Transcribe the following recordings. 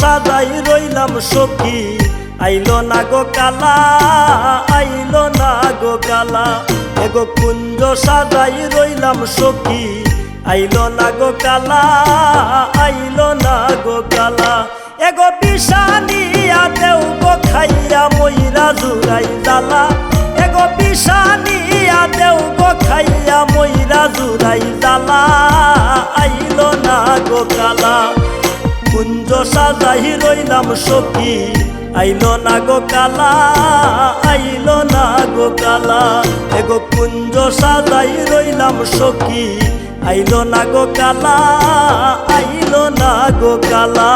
সাজাই রইলাম সখী। আইলো না গো কালা, আইলো না গো কালা। এগো কুঞ্জ সাজাই রইলাম সখী। আইলো না গো কালা, আইলো না গো কালা। এগো বিষানিয়া দেও গো খাইয়া ময়রা জুরাই জালা এগো বিষানিয়া দেও গো খাইয়া ময়রা জুরাই সাজাই রইলাম সখী। আইল না গো কালা, আইল না গো কালা। এগো কুঞ্জ সাজাই রইলাম সখী। আইল না গো কালা, আইল না গো কালা।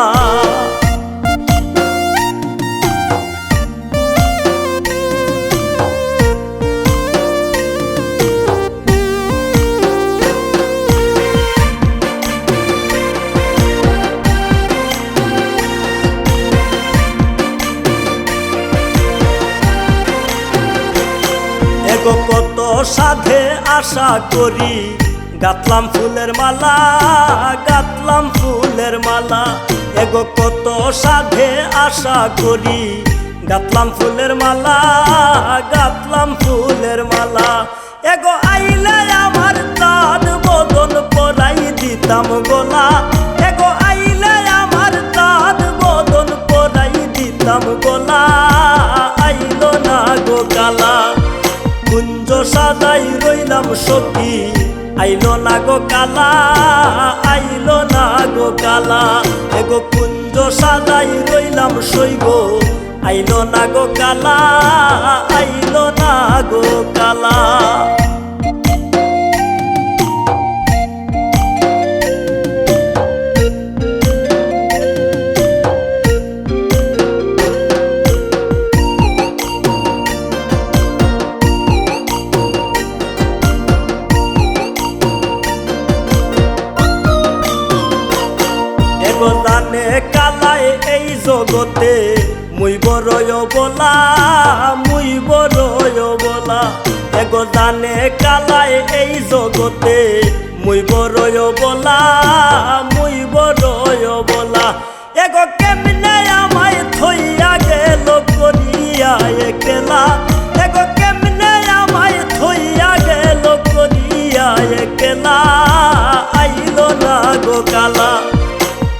এগো কত সাধে আশা করি। গাতলাম ফুলের মালা, গাতলাম ফুলের মালা। এগো কত সাধে আশা করি। গাতলাম ফুলের মালা, গাতলাম ফুলের মালা। এগো আইলে আমার তার বদন পরাই দিতাম গোলা সখী আইলো না গো কালা, আইলো না গো কালা। এগো কুঞ্জ সাজাই রইলাম সইগ। আইলো না গো কালা জগতে মুই বড়য় বলা, মুই বড়য় বলা। এগো জানে কালায় এই জগতে মুই বড়য় বলা, মুই বড়য় বলা। এগো কেমনে আমায় থইয়া গেল করিয়া একলা? এগো কেমনে আমায় থইয়া গেল করিয়া একলা? আইলো না গো কালা।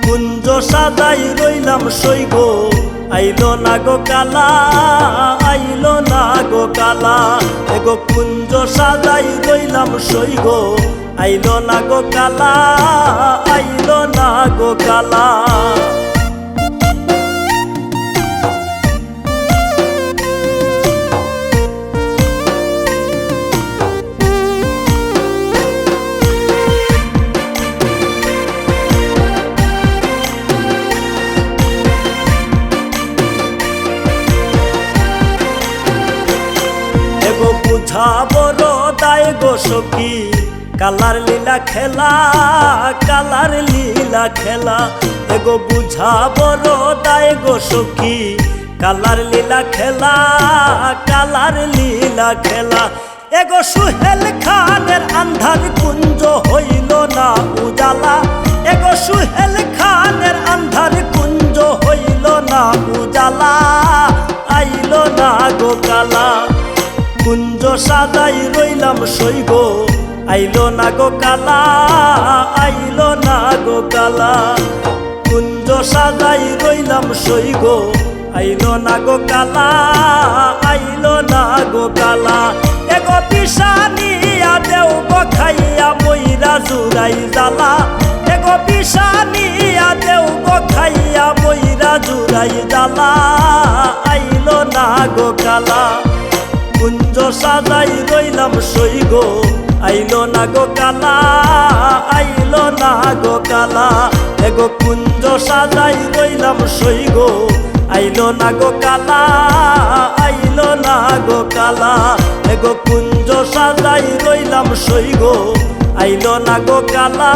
কুঞ্জ সাজাই আইল আইলো না গো কালা, আইল না গো কালা। এগো কুঞ্জ সাজাই রইলাম সইব আইল না গো কালা, আইল না গো কালা। বড় দায় গো কালার লীলা খেলা, কালার লীলা খেলা। এগো বুঝা দায় গো কালার লীলা খেলা, কালার লীলা খেলা। এগো সুহেল খানের আন্ধার কুঞ্জ হইল না উজালা। এগো সুহেল খানের আন্ধার কুঞ্জ হইল না উজালা। আইলো না গো কালা। সাজাই রইলাম সৈগ আইলো না গো কালা, আইলো না গো কালা। কুঞ্জ সাজাই রইলাম সৈগ আইলো না গো কালা, আইলো না গো কালা। এগো পিসানিয়া দেও খাইয়া মইরা জুরাই জালা এগো পিসানিয়া দেও খাইয়া মইরা জুরাই জালা আইলো না গো কালা। সাজাই রইলাম সৈগ। আইলো না গো কালা, আইলো না গো কালা। এগো কুঞ্জ সাজাই রইলাম সৈগ। আইলো না গো কালা, আইলো না গো কালা। এগো কুঞ্জ সাজাই রইলাম সৈগ। আইলো না গো কালা,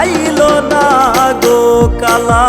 আইলো না গো কালা।